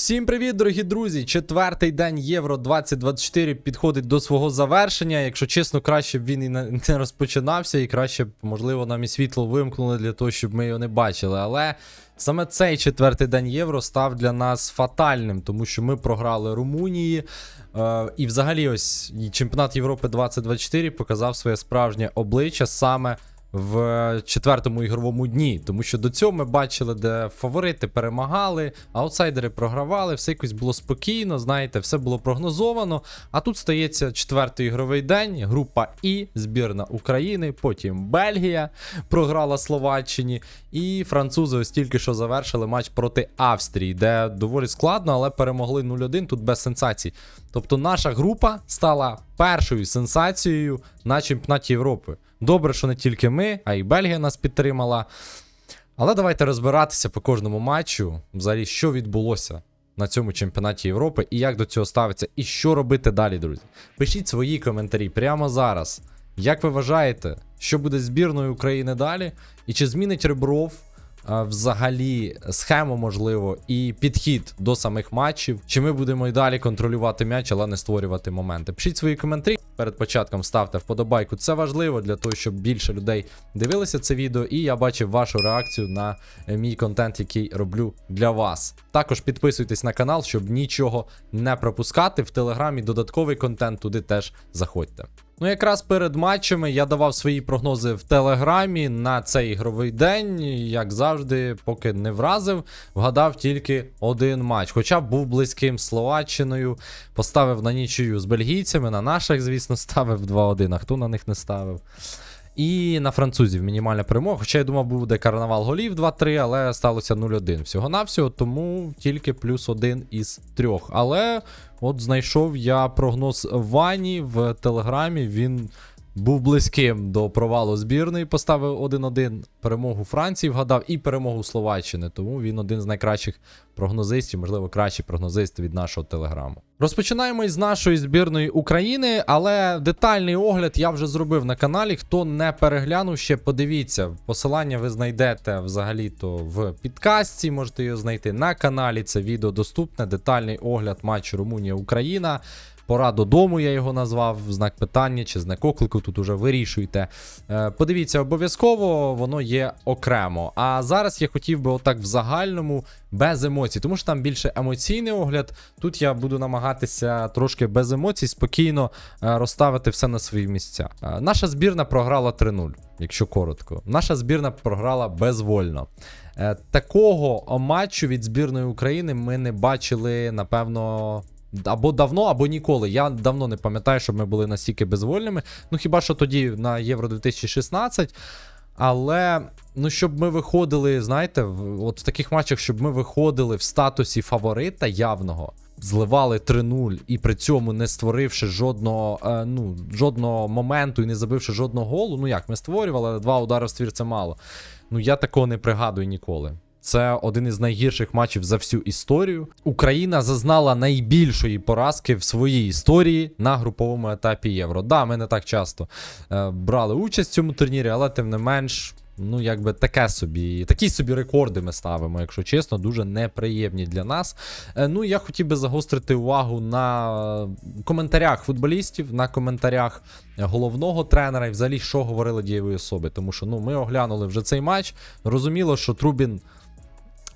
Всім привіт, дорогі друзі! Четвертий день Євро 2024 підходить до свого завершення. Якщо чесно, краще б він і не розпочинався, і краще б, можливо, нам і світло вимкнули для того, щоб ми його не бачили. Але саме цей четвертий день Євро став для нас фатальним, тому що ми програли Румунії. Е, і взагалі, ось чемпіонат Європи 2024 показав своє справжнє обличчя саме в четвертому ігровому дні. Тому що до цього ми бачили, де фаворити перемагали, аутсайдери програвали, все якось було спокійно, знаєте, все було прогнозовано. А тут стається четвертий ігровий день, група І, збірна України, потім Бельгія програла Словаччині, і французи ось тільки що завершили матч проти Австрії, де доволі складно, але перемогли 0-1 тут без сенсацій. Тобто наша група стала першою сенсацією на чемпіонаті Європи. Добре, що не тільки ми, а й Бельгія нас підтримала. Але давайте розбиратися по кожному матчу, взагалі, що відбулося на цьому чемпіонаті Європи і як до цього ставиться, і що робити далі, друзі. Пишіть свої коментарі прямо зараз. Як ви вважаєте, що буде збірною України далі? І чи змінить Ребров взагалі схему, можливо, і підхід до самих матчів? Чи ми будемо і далі контролювати м'яч, але не створювати моменти? Пишіть свої коментарі. Перед початком ставте вподобайку. Це важливо для того, щоб більше людей дивилися це відео, і я бачив вашу реакцію на е, мій контент, який роблю для вас. Також підписуйтесь на канал, щоб нічого не пропускати. В телеграмі додатковий контент туди теж заходьте. Ну, якраз перед матчами я давав свої прогнози в телеграмі на цей ігровий день. Як завжди, поки не вразив, вгадав тільки один матч. Хоча був близьким Словаччиною, поставив на нічию з бельгійцями, на наших, звісно, ставив 2-1, а хто на них не ставив. І на французів мінімальна перемога. Хоча я думав, буде карнавал голів 2-3, але сталося 0-1 всього-навсього, тому тільки плюс один із трьох. Але от знайшов я прогноз Вані в телеграмі. Він був близьким до провалу збірної, поставив 1-1. Перемогу Франції вгадав і перемогу Словаччини. Тому він один з найкращих прогнозистів, можливо, кращий прогнозист від нашого телеграму. Розпочинаємо із нашої збірної України, але детальний огляд я вже зробив на каналі. Хто не переглянув ще, подивіться. Посилання ви знайдете взагалі-то в підкастці. Можете його знайти на каналі. Це відео доступне. Детальний огляд матчу Румунія-Україна. Пора додому, я його назвав, знак питання чи знак оклику, тут уже вирішуйте. Е, подивіться, обов'язково воно є окремо. А зараз я хотів би отак в загальному, без емоцій, тому що там більше емоційний огляд. Тут я буду намагатися трошки без емоцій спокійно е, розставити все на свої місця. Е, наша збірна програла 3-0, якщо коротко. Наша збірна програла безвольно. Такого матчу від збірної України ми не бачили, напевно. Або давно, або ніколи. Я давно не пам'ятаю, щоб ми були настільки безвольними. Ну хіба що тоді на Євро 2016. Але ну, щоб ми виходили, знаєте, в, от в таких матчах, щоб ми виходили в статусі фаворита явного, зливали 3-0 і при цьому не створивши жодного, е, ну, жодного моменту і не забивши жодного голу. Ну як, ми створювали, але два удари в ствір це мало. Ну я такого не пригадую ніколи. Це один із найгірших матчів за всю історію. Україна зазнала найбільшої поразки в своїй історії на груповому етапі Євро. Да, ми не так часто е, брали участь в цьому турнірі, але тим не менш. Ну, якби таке собі, такі собі рекорди ми ставимо, якщо чесно, дуже неприємні для нас. Е, ну, я хотів би загострити увагу на коментарях футболістів, на коментарях головного тренера і взагалі, що говорили дієві особи. Тому що ну, ми оглянули вже цей матч. Розуміло, що Трубін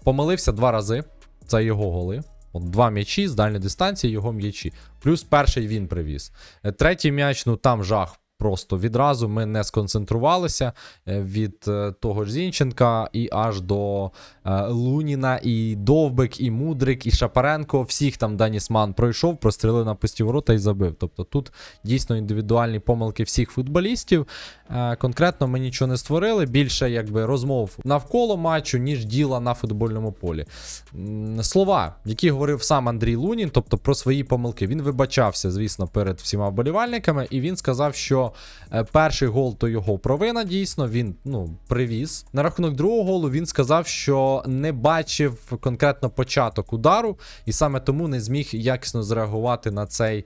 помилився два рази. Це його голи. От два м'ячі з дальньої дистанції, його м'ячі. Плюс перший він привіз. Е, Третій м'яч, ну там жах. Просто відразу ми не сконцентрувалися е, від е, того ж Зінченка і аж до е, Луніна, і Довбик, і Мудрик, і Шапаренко. Всіх там Данісман пройшов, прострілив на пусті ворота і забив. Тобто тут дійсно індивідуальні помилки всіх футболістів. Конкретно ми нічого не створили. Більше якби розмов навколо матчу, ніж діла на футбольному полі. Слова, які говорив сам Андрій Лунін, тобто про свої помилки. Він вибачався, звісно, перед всіма вболівальниками, і він сказав, що е, перший гол то його провина. Дійсно, він ну привіз. На рахунок другого голу він сказав, що не бачив конкретно початок удару, і саме тому не зміг якісно зреагувати на цей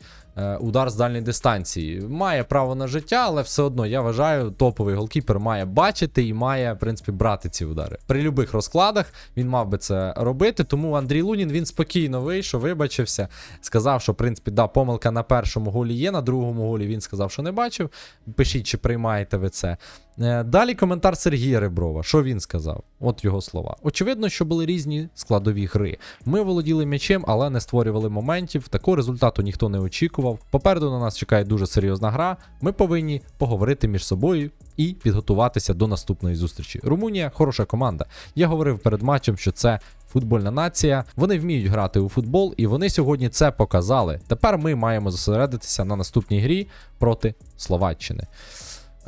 удар з дальньої дистанції. Має право на життя, але все одно я вважаю, топовий голкіпер має бачити і має, в принципі, брати ці удари. При будь-яких розкладах він мав би це робити. Тому Андрій Лунін він спокійно вийшов, вибачився, сказав, що в принципі да, помилка на першому голі є, на другому голі він сказав, що не бачив. Пишіть, чи приймаєте ви це. Е, Далі коментар Сергія Реброва. Що він сказав? От його слова. Очевидно, що були різні складові гри. Ми володіли м'ячем, але не створювали моментів. Такого результату ніхто не очікував. Попереду на нас чекає дуже серйозна гра. Ми повинні поговорити між собою і підготуватися до наступної зустрічі. Румунія хороша команда. Я говорив перед матчем, що це. Футбольна нація, вони вміють грати у футбол, і вони сьогодні це показали. Тепер ми маємо зосередитися на наступній грі проти Словаччини.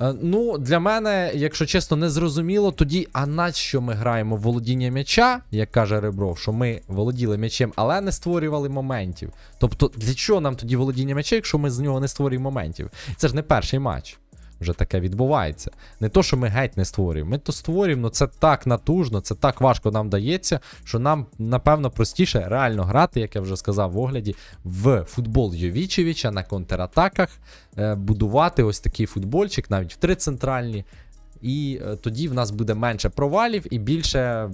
Е, Ну, для мене, якщо чесно, не зрозуміло тоді, а на що ми граємо в володіння м'яча, як каже Ребров, що ми володіли м'ячем, але не створювали моментів. Тобто, для чого нам тоді володіння м'яча, якщо ми з нього не створюємо моментів? Це ж не перший матч. Вже таке відбувається. Не то, що ми геть не створюємо. Ми то створюємо, але це так натужно, це так важко нам дається, що нам, напевно, простіше реально грати, як я вже сказав в огляді, в футбол Йовічевича на контратаках, е, будувати ось такий футбольчик, навіть в три центральні. І е, тоді в нас буде менше провалів і більше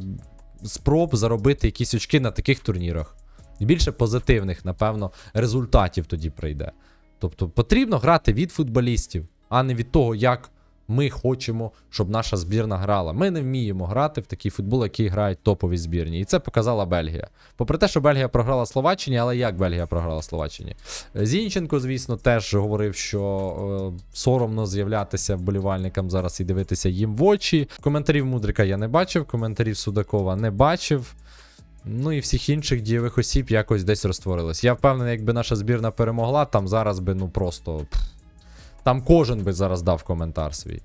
спроб заробити якісь очки на таких турнірах. Більше позитивних, напевно, результатів тоді прийде. Тобто потрібно грати від футболістів, а не від того, як ми хочемо, щоб наша збірна грала. Ми не вміємо грати в такий футбол, який грають топові збірні. І це показала Бельгія. Попри те, що Бельгія програла Словаччині, але як Бельгія програла Словаччині? Зінченко, звісно, теж говорив, що е, соромно з'являтися вболівальникам зараз і дивитися їм в очі. Коментарів Мудрика я не бачив, коментарів Судакова не бачив. Ну і всіх інших дієвих осіб якось десь розтворились. Я впевнений, якби наша збірна перемогла, там зараз би ну просто. Там кожен би зараз дав коментар свій.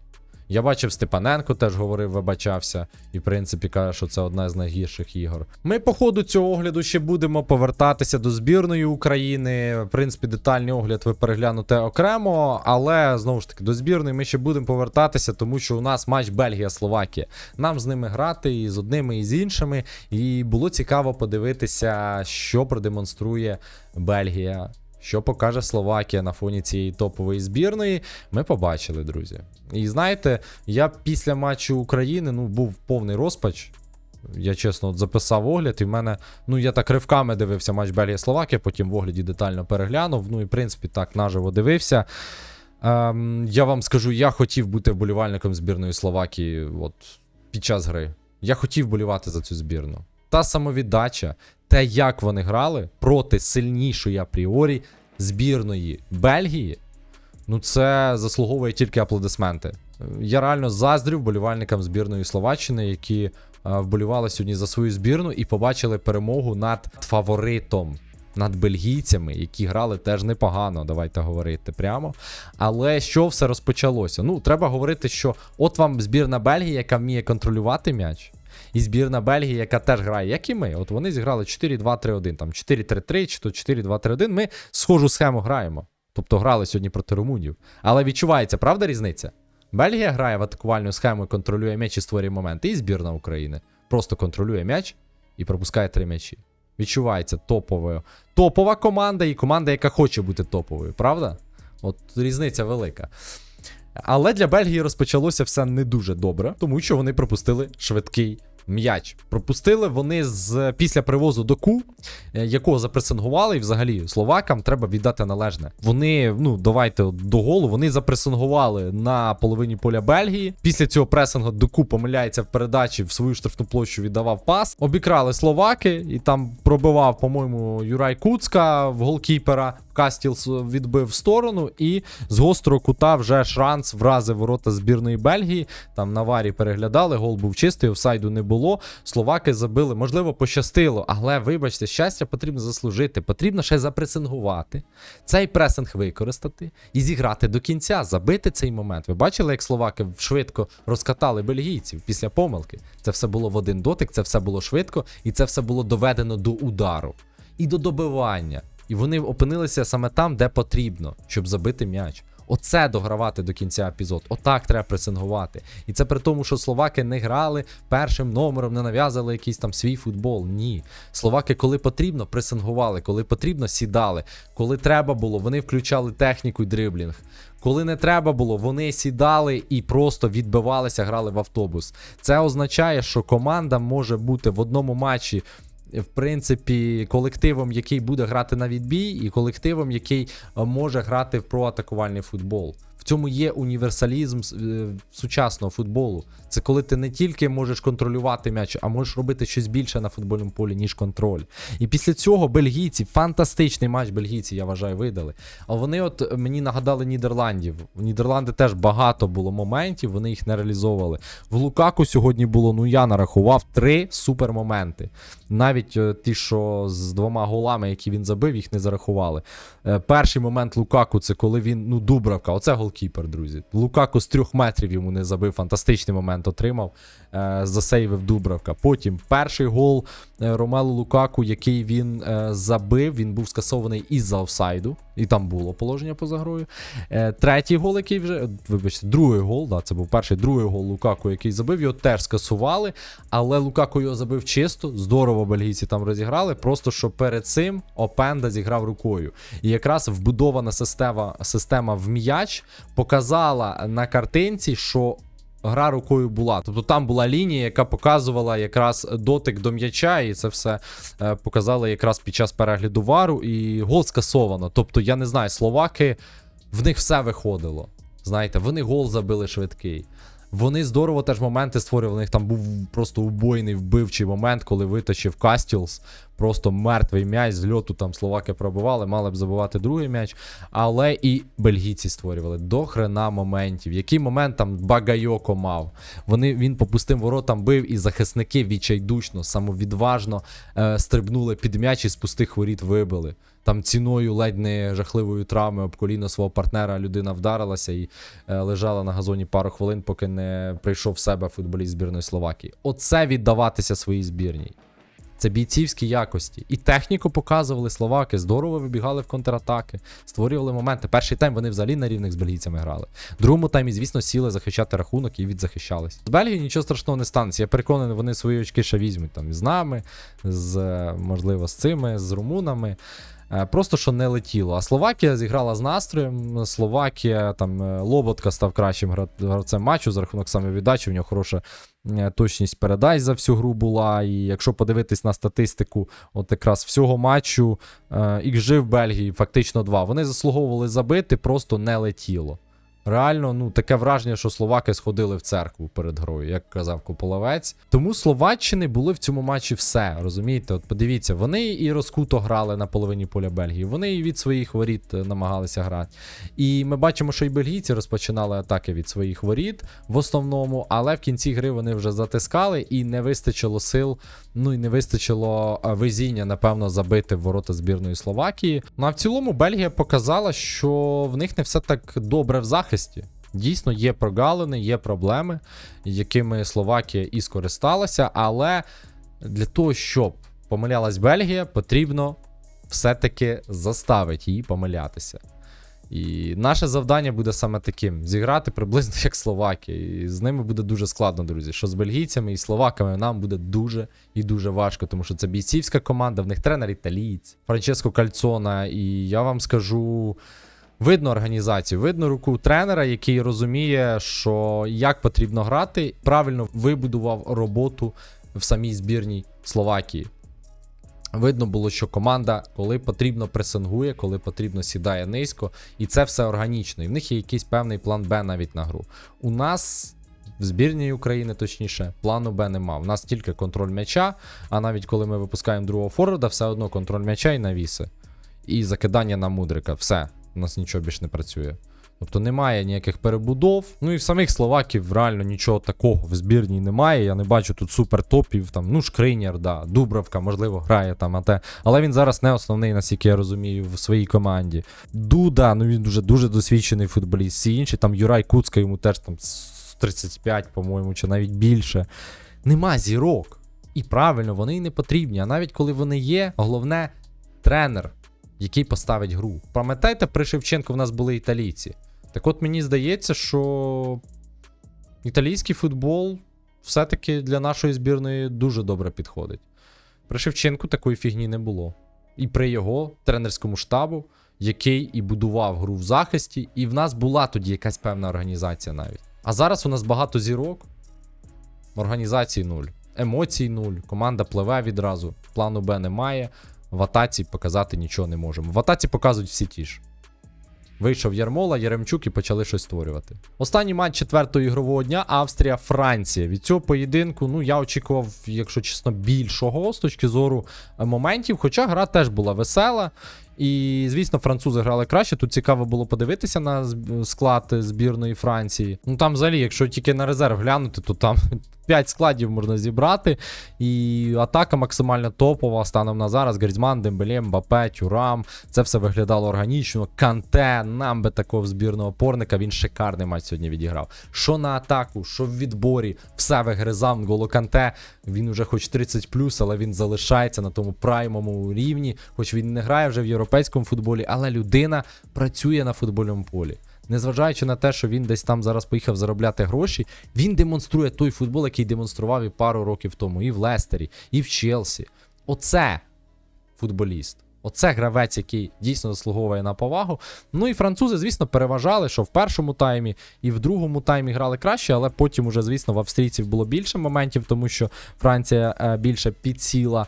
Я бачив Степаненко теж говорив, вибачався, і в принципі каже, що це одна з найгірших ігор. Ми по ходу цього огляду ще будемо повертатися до збірної України. В принципі, детальний огляд ви переглянете окремо, але знову ж таки до збірної ми ще будемо повертатися, тому що у нас матч Бельгія-Словакія. Нам з ними грати і з одними, і з іншими. І було цікаво подивитися, що продемонструє Бельгія. Що покаже Словакія на фоні цієї топової збірної, ми побачили, друзі. І знаєте, я після матчу України ну, був повний розпач. Я чесно от записав огляд, і в мене, ну я так ривками дивився матч Бельгія-Словакія, потім в огляді детально переглянув. Ну і в принципі так наживо дивився. Ем, я вам скажу, я хотів бути вболівальником збірної Словакії от, під час гри. Я хотів болівати за цю збірну. Та самовіддача, те, як вони грали проти сильнішої апріорі збірної Бельгії, ну це заслуговує тільки аплодисменти. Я реально заздрю вболівальникам збірної Словаччини, які е, вболівали сьогодні за свою збірну і побачили перемогу над фаворитом. Над бельгійцями, які грали теж непогано, давайте говорити прямо. Але що все розпочалося? Ну, треба говорити, що от вам збірна Бельгії, яка вміє контролювати м'яч, і збірна Бельгії, яка теж грає, як і ми. От вони зіграли 4-2-3-1, там 4-3-3 чи то 4-2-3-1. Ми схожу схему граємо. Тобто грали сьогодні проти румунів. Але відчувається, правда, різниця? Бельгія грає в атакувальну схему, контролює м'яч і створює моменти. І збірна України просто контролює м'яч і пропускає три м'ячі. Відчувається топовою. Топова команда і команда, яка хоче бути топовою, правда? От різниця велика. Але для Бельгії розпочалося все не дуже добре, тому що вони пропустили швидкий м'яч. Пропустили вони з після привозу доку, е, якого запресингували, і взагалі словакам треба віддати належне. Вони, ну давайте до голу, вони запресингували на половині поля Бельгії. Після цього пресингу доку помиляється в передачі в свою штрафну площу, віддавав пас. Обікрали словаки, і там пробивав, по-моєму, Юрай Куцка в голкіпера. Кастіл відбив в сторону, і з гострого кута вже шранц вразив ворота збірної Бельгії. Там на варі переглядали, гол був чистий, офсайду не було. Словаки забили, можливо, пощастило, але вибачте, щастя потрібно заслужити. Потрібно ще запресингувати, цей пресинг використати і зіграти до кінця, забити цей момент. Ви бачили, як словаки швидко розкатали бельгійців після помилки? Це все було в один дотик, це все було швидко, і це все було доведено до удару і до добивання. І вони опинилися саме там, де потрібно, щоб забити м'яч. Оце догравати до кінця епізод. Отак треба пресингувати. І це при тому, що словаки не грали першим номером, не нав'язали якийсь там свій футбол. Ні. Словаки, коли потрібно, пресингували, коли потрібно, сідали. Коли треба було, вони включали техніку і дриблінг. Коли не треба було, вони сідали і просто відбивалися, грали в автобус. Це означає, що команда може бути в одному матчі. В принципі, колективом, який буде грати на відбій, і колективом, який е, може грати в проатакувальний футбол. Цьому є універсалізм е, сучасного футболу. Це коли ти не тільки можеш контролювати м'яч, а можеш робити щось більше на футбольному полі, ніж контроль. І після цього бельгійці, фантастичний матч бельгійці, я вважаю, видали. А вони, от мені нагадали Нідерландів. В Нідерланди теж багато було моментів, вони їх не реалізовували. В Лукаку сьогодні було, ну я нарахував три супермоменти. Навіть е, ті, що з двома голами, які він забив, їх не зарахували. Е, перший момент Лукаку це коли він, ну, Дубравка, оце голкіпер, друзі. Лукаку з трьох метрів йому не забив, фантастичний момент отримав, засейвив Дубравка. Потім перший гол е, Ромелу Лукаку, який він е, забив, він був скасований із-за офсайду, і там було положення поза грою. Е, третій гол, який вже, вибачте, другий гол, да, це був перший, другий гол Лукаку, який забив, його теж скасували, але Лукаку його забив чисто, здорово бельгійці там розіграли, просто що перед цим Опенда зіграв рукою. І якраз вбудована система, система в м'яч показала на картинці, що гра рукою була. Тобто там була лінія, яка показувала якраз дотик до м'яча, і це все е, показали якраз під час перегляду вару, і гол скасовано. Тобто, я не знаю, словаки, в них все виходило. Знаєте, вони гол забили швидкий. Вони здорово теж моменти створювали. У них там був просто убойний вбивчий момент, коли витащив Кастілс. Просто мертвий м'яч з льоту там словаки пробивали, мали б забивати другий м'яч. Але і бельгійці створювали до хрена моментів. Який момент там Багайоко мав? Вони, він по пустим воротам бив, і захисники відчайдушно, самовідважно е, стрибнули під м'яч і з пустих воріт вибили. Там ціною ледь не жахливої травми об коліно свого партнера людина вдарилася і е, лежала на газоні пару хвилин, поки не прийшов в себе футболіст збірної Словакії. Оце віддаватися своїй збірній. Це бійцівські якості. І техніку показували словаки, здорово вибігали в контратаки, створювали моменти. Перший тайм вони взагалі на рівних з бельгійцями грали. Другому таймі, звісно, сіли захищати рахунок і відзахищались. З Бельгії нічого страшного не станеться. Я переконаний, вони свої очки ще візьмуть там з нами, з е, можливо з цими, з румунами. Е, Просто що не летіло. А Словакія зіграла з настроєм. Словакія там е, Лоботка став кращим гра- гравцем матчу за рахунок саме віддачі. В нього хороша е, точність передач за всю гру була. І якщо подивитись на статистику, от якраз всього матчу Ікжи в Бельгії фактично два. Вони заслуговували забити, просто не летіло. Реально, ну таке враження, що словаки сходили в церкву перед грою, як казав Кополовець. Тому Словаччини були в цьому матчі все. Розумієте? От подивіться, вони і розкуто грали на половині поля Бельгії, вони і від своїх воріт е, намагалися грати. І ми бачимо, що і бельгійці розпочинали атаки від своїх воріт в основному, але в кінці гри вони вже затискали і не вистачило сил, ну і не вистачило е, везіння, напевно, забити в ворота збірної Словакії. Ну а в цілому Бельгія показала, що в них не все так добре в захисті. Дійсно, є прогалини, є проблеми, якими Словакія і скористалася, але для того, щоб помилялась Бельгія, потрібно все-таки заставити її помилятися. І наше завдання буде саме таким: зіграти приблизно як Словакія. І з ними буде дуже складно, друзі. Що з бельгійцями і словаками нам буде дуже і дуже важко, тому що це бійцівська команда, в них тренер італієць, Франческо Кальцона. І я вам скажу. Видно організацію, видно руку тренера, який розуміє, що як потрібно грати, правильно вибудував роботу в самій збірній Словакії. Видно було, що команда, коли потрібно, пресингує, коли потрібно, сідає низько, і це все органічно. І в них є якийсь певний план Б навіть на гру. У нас. В збірній України, точніше, плану Б нема. У нас тільки контроль м'яча, а навіть коли ми випускаємо другого форварда, все одно контроль м'яча і навіси. І закидання на мудрика. Все, у нас нічого більше не працює. Тобто немає ніяких перебудов. Ну і в самих словаків реально нічого такого в збірній немає. Я не бачу тут супер топів. Там, ну, Шкринєр, да, Дубравка, можливо, грає там, а те. Але він зараз не основний, наскільки я розумію, в своїй команді. Дуда, ну він дуже дуже досвідчений футболіст. Всі інші, там Юрай Куцка, йому теж там с- 35, по-моєму, чи навіть більше. Нема зірок. І правильно, вони й не потрібні. А навіть коли вони є, головне тренер, який поставить гру. Пам'ятаєте, при Шевченку в нас були італійці. Так от мені здається, що італійський футбол все-таки для нашої збірної дуже добре підходить. При Шевченку такої фігні не було. І при його тренерському штабу, який і будував гру в захисті, і в нас була тоді якась певна організація навіть. А зараз у нас багато зірок, організації нуль, емоцій нуль, команда пливе відразу, плану Б немає. В атаці показати нічого не можемо. В атаці показують всі ті ж. Вийшов Ярмола, Яремчук і почали щось створювати. Останній матч четвертого ігрового дня Австрія-Франція. Від цього поєдинку, ну я очікував, якщо чесно, більшого з точки зору е, моментів. Хоча гра теж була весела. І, звісно, французи грали краще. Тут цікаво було подивитися на склад збірної Франції. Ну там, взагалі, якщо тільки на резерв глянути, то там 5 складів можна зібрати. І атака максимально топова станом на зараз. Грізман, Дембеле, Мбапе, Тюрам. Це все виглядало органічно. Канте, нам би такого збірного опорника. Він шикарний матч сьогодні відіграв. Що на атаку, що в відборі, все вигризав. Нголо Канте. Він уже хоч 30 але він залишається на тому праймовому рівні, хоч він не грає вже в європейському футболі, але людина працює на футбольному полі. Незважаючи на те, що він десь там зараз поїхав заробляти гроші, він демонструє той футбол, який демонстрував і пару років тому, і в Лестері, і в Челсі. Оце футболіст. Оце гравець, який дійсно заслуговує на повагу. Ну і французи, звісно, переважали, що в першому таймі і в другому таймі грали краще, але потім уже, звісно, в австрійців було більше моментів, тому що Франція е, більше підсіла.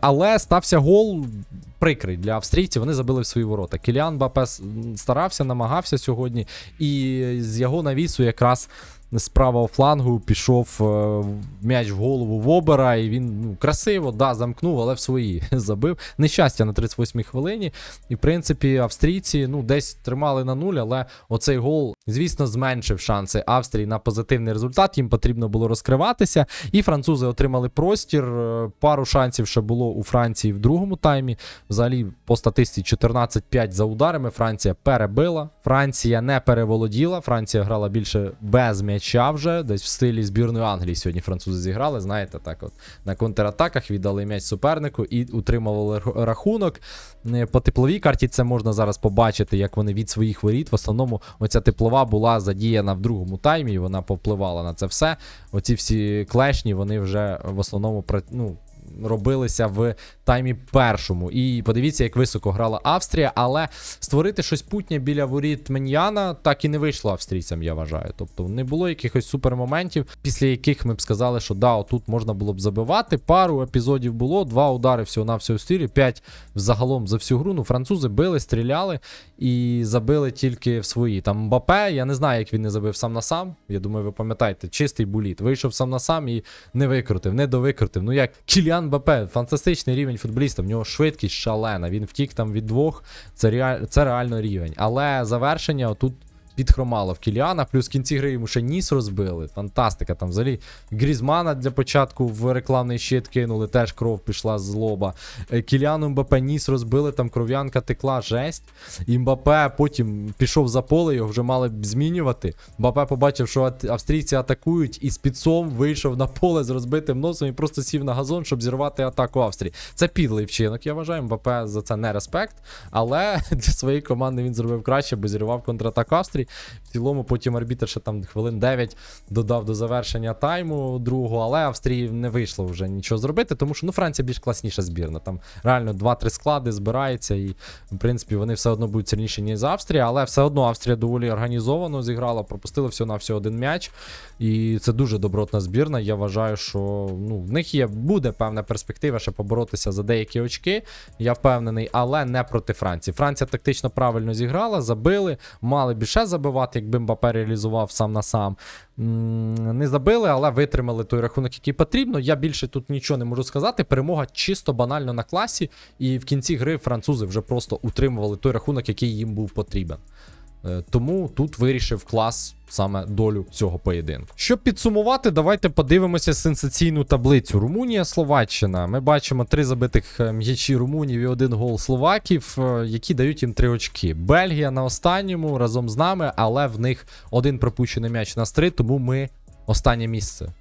Але стався гол прикрий для австрійців. Вони забили в свої ворота. Кіліан Бапе старався, намагався сьогодні, і з його навісу якраз з правого флангу пішов е, м'яч в голову Вобера, і він ну, красиво, да, замкнув, але в свої забив. Нещастя на 38-й хвилині. І, в принципі, австрійці ну, десь тримали на нуль, але оцей гол, звісно, зменшив шанси Австрії на позитивний результат. Їм потрібно було розкриватися. І французи отримали простір. Е, Пару шансів ще було у Франції в другому таймі. Взагалі, по статистиці 14-5 за ударами. Франція перебила. Франція не переволоділа. Франція грала більше без м'яча вже. Десь в стилі збірної Англії сьогодні французи зіграли. Знаєте, так от на контратаках віддали м'яч супернику і утримували рахунок. Е, По тепловій карті це можна зараз побачити, як вони від своїх воріт. В основному оця теплова була задіяна в другому таймі, і вона повпливала на це все. Оці всі клешні, вони вже в основному ну, робилися в таймі першому. І подивіться, як високо грала Австрія, але створити щось путнє біля воріт Меньяна так і не вийшло австрійцям, я вважаю. Тобто не було якихось супермоментів, після яких ми б сказали, що да, тут можна було б забивати. Пару епізодів було, два удари всього на всього стилі, п'ять взагалом за всю гру. Ну, французи били, стріляли і забили тільки в свої. Там Мбапе, я не знаю, як він не забив сам на сам. Я думаю, ви пам'ятаєте, чистий буліт. Вийшов сам на сам і не викрутив, не довикрутив. Ну як Кіліан Мбапе, фантастичний рівень футболіста, в нього швидкість шалена. Він втік там від двох. Це, реаль... це реально рівень. Але завершення отут. Підхромало в Кіліана, плюс в кінці гри йому ще ніс розбили. Фантастика. Там взагалі Грізмана для початку в рекламний щит кинули, теж кров пішла з лоба. Е, Кіліану Мбапе ніс розбили, там кров'янка текла, жесть. І Мбапе потім пішов за поле, його вже мали б змінювати. Мбапе побачив, що австрійці атакують, і з підсом вийшов на поле з розбитим носом і просто сів на газон, щоб зірвати атаку Австрії. Це підлий вчинок, я вважаю. Мбапе за це не респект. Але для своєї команди він зробив краще, бо зірвав контратаку Австрії. В цілому потім арбітр ще там хвилин 9 додав до завершення тайму другого, але Австрії не вийшло вже нічого зробити, тому що ну Франція більш класніша збірна. Там реально 2-3 склади збирається, і в принципі вони все одно будуть сильніші, ніж Австрія, але все одно Австрія доволі організовано зіграла, пропустили всього на всього один м'яч. І це дуже добротна збірна. Я вважаю, що ну, в них є буде певна перспектива ще поборотися за деякі очки. Я впевнений, але не проти Франції. Франція тактично правильно зіграла, забили, мали більше забивати, якби Мбапе реалізував сам на сам. Не забили, але витримали той рахунок, який потрібно. Я більше тут нічого не можу сказати. Перемога чисто банально на класі, і в кінці гри французи вже просто утримували той рахунок, який їм був потрібен. Е, Тому тут вирішив клас саме долю цього поєдинку. Щоб підсумувати, давайте подивимося сенсаційну таблицю. Румунія, Словаччина. Ми бачимо три забитих е, м'ячі Румунів і один гол Словаків, е, які дають їм три очки. Бельгія на останньому разом з нами, але в них один пропущений м'яч на три, тому ми останнє місце.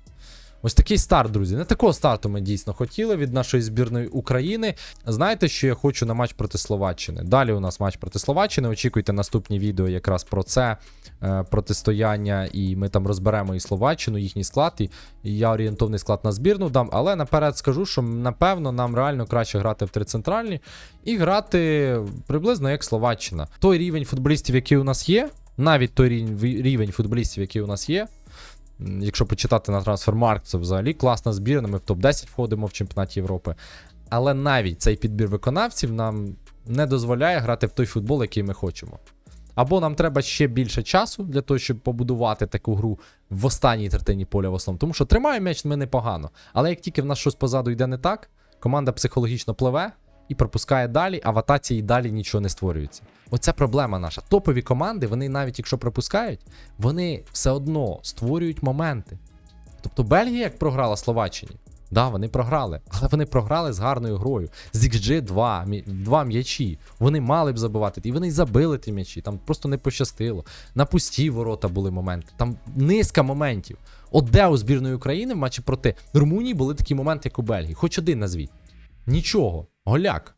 Ось такий старт, друзі. Не такого старту ми дійсно хотіли від нашої збірної України. Знаєте, що я хочу на матч проти Словаччини? Далі у нас матч проти Словаччини. Очікуйте наступні відео якраз про це е, протистояння, і ми там розберемо і Словаччину, їхній склад. І, я орієнтовний склад на збірну дам. Але наперед скажу, що напевно нам реально краще грати в три центральні і грати приблизно як Словаччина. Той рівень футболістів, який у нас є, навіть той рівень футболістів, який у нас є. Якщо почитати на Трансфермарк, це взагалі класна збірна. Ми в топ-10 входимо в чемпіонаті Європи. Але навіть цей підбір виконавців нам не дозволяє грати в той футбол, який ми хочемо. Або нам треба ще більше часу для того, щоб побудувати таку гру в останній третині поля в основному. Тому що тримає м'яч ми непогано. Але як тільки в нас щось позаду йде не так, команда психологічно пливе і пропускає далі, а в атаці і далі нічого не створюється. Оце проблема наша. Топові команди, вони навіть якщо пропускають, вони все одно створюють моменти. Тобто Бельгія як програла Словаччині. Да, вони програли, але вони програли з гарною грою. З XG 2, мі- два м'ячі. Вони мали б забивати, і вони й забили ті м'ячі. Там просто не пощастило. На пусті ворота були моменти. Там низка моментів. От де у збірної України в матчі проти Румунії були такі моменти, як у Бельгії. Хоч один назвіть. Нічого. Голяк.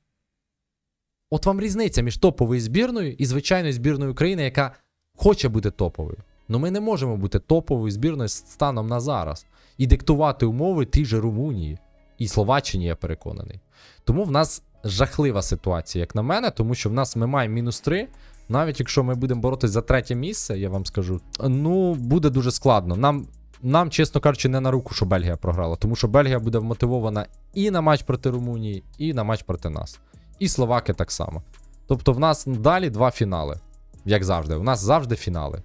От вам різниця між топовою збірною і звичайною збірною України, яка хоче бути топовою. Ну ми не можемо бути топовою збірною станом на зараз і диктувати умови тій же Румунії і Словаччині, я переконаний. Тому в нас жахлива ситуація, як на мене, тому що в нас ми маємо мінус 3. Навіть якщо ми будемо боротися за третє місце, я вам скажу, ну буде дуже складно. Нам, нам, чесно кажучи, не на руку, що Бельгія програла, тому що Бельгія буде вмотивована і на матч проти Румунії, і на матч проти нас. І Словаки так само. Тобто в нас далі два фінали. Як завжди. У нас завжди фінали.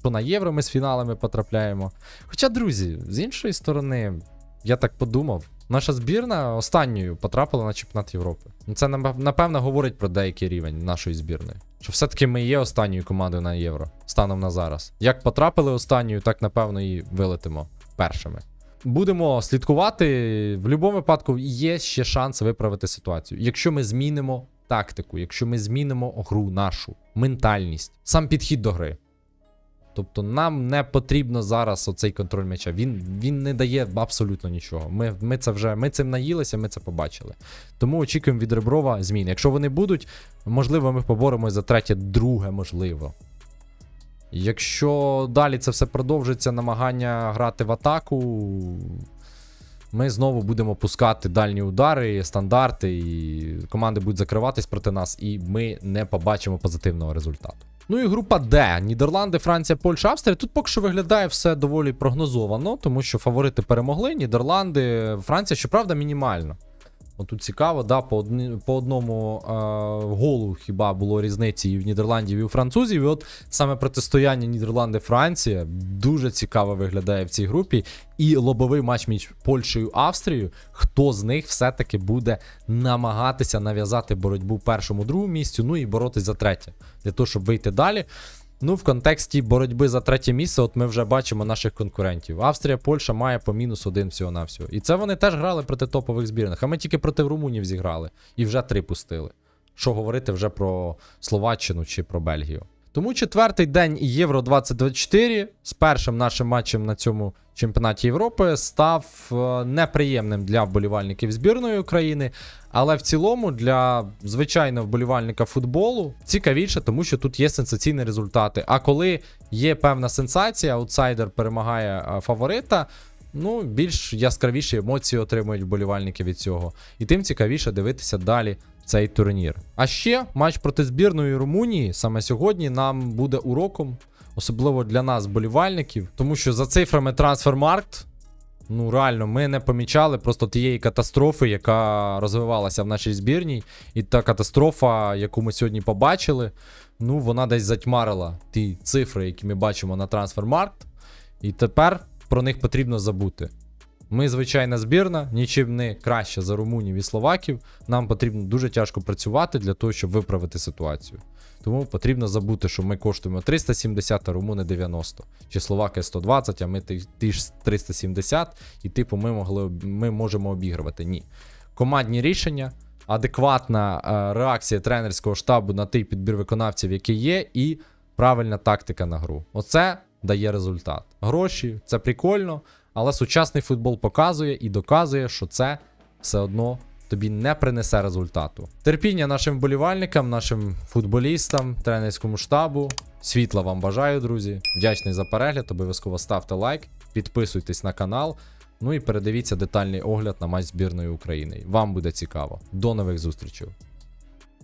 Що на євро ми з фіналами потрапляємо. Хоча, друзі, з іншої сторони, я так подумав, наша збірна останньою потрапила на чемпіонат Європи. Ну, Це напевно говорить про деякий рівень нашої збірної. Що все-таки ми є останньою командою на євро станом на зараз. Як потрапили останньою, так напевно і вилетимо першими. Будемо слідкувати. В будь-якому випадку є ще шанс виправити ситуацію. Якщо ми змінимо тактику, якщо ми змінимо гру нашу, ментальність, сам підхід до гри. Тобто нам не потрібно зараз оцей контроль м'яча. Він, він не дає абсолютно нічого. Ми, ми це вже ми цим наїлися, ми це побачили. Тому очікуємо від Реброва змін. Якщо вони будуть, можливо, ми поборемось за третє, друге, можливо. Якщо далі це все продовжиться, намагання грати в атаку, ми знову будемо пускати дальні удари, стандарти, і команди будуть закриватись проти нас, і ми не побачимо позитивного результату. Ну і група Д. Нідерланди, Франція, Польща, Австрія. Тут поки що виглядає все доволі прогнозовано, тому що фаворити перемогли. Нідерланди, Франція, щоправда, мінімально. Тут цікаво, да, по, одні, по одному е, голу хіба було різниці і в Нідерландів, і у французів. І от саме протистояння Нідерланди-Франція дуже цікаво виглядає в цій групі. І лобовий матч між Польщею Австрією. Хто з них все-таки буде намагатися нав'язати боротьбу першому другому місцю, ну і боротись за третє, для того, щоб вийти далі. Ну, в контексті боротьби за третє місце, от ми вже бачимо наших конкурентів. Австрія, Польща має по мінус один всього на всього. І це вони теж грали проти топових збірних. А ми тільки проти румунів зіграли і вже три пустили. Що говорити вже про Словаччину чи про Бельгію. Тому четвертий день Євро 2024 з першим нашим матчем на цьому чемпіонаті Європи став е, неприємним для вболівальників збірної України, але в цілому для звичайного вболівальника футболу цікавіше, тому що тут є сенсаційні результати. А коли є певна сенсація, аутсайдер перемагає е, фаворита. Ну, більш яскравіші емоції отримують вболівальники від цього. І тим цікавіше дивитися далі цей турнір. А ще матч проти збірної Румунії саме сьогодні нам буде уроком, особливо для нас, болівальників, тому що за цифрами Трансфермаркт, ну реально, ми не помічали просто тієї катастрофи, яка розвивалася в нашій збірній. І та катастрофа, яку ми сьогодні побачили, ну вона десь затьмарила ті цифри, які ми бачимо на Трансфермаркт. І тепер про них потрібно забути. Ми звичайна збірна, нічим не краще за румунів і словаків. Нам потрібно дуже тяжко працювати для того, щоб виправити ситуацію. Тому потрібно забути, що ми коштуємо 370, а румуни 90. Чи словаки 120, а ми ті ж 370, і типу ми могли ми можемо обігрувати. Ні. Командні рішення, адекватна е, реакція тренерського штабу на той підбір виконавців, який є, і правильна тактика на гру. Оце дає результат. Гроші це прикольно, Але сучасний футбол показує і доказує, що це все одно тобі не принесе результату. Терпіння нашим вболівальникам, нашим футболістам, тренерському штабу. Світла вам бажаю, друзі. Вдячний за перегляд. Обов'язково ставте лайк, підписуйтесь на канал. Ну і передивіться детальний огляд на матч збірної України. Вам буде цікаво. До нових зустрічей.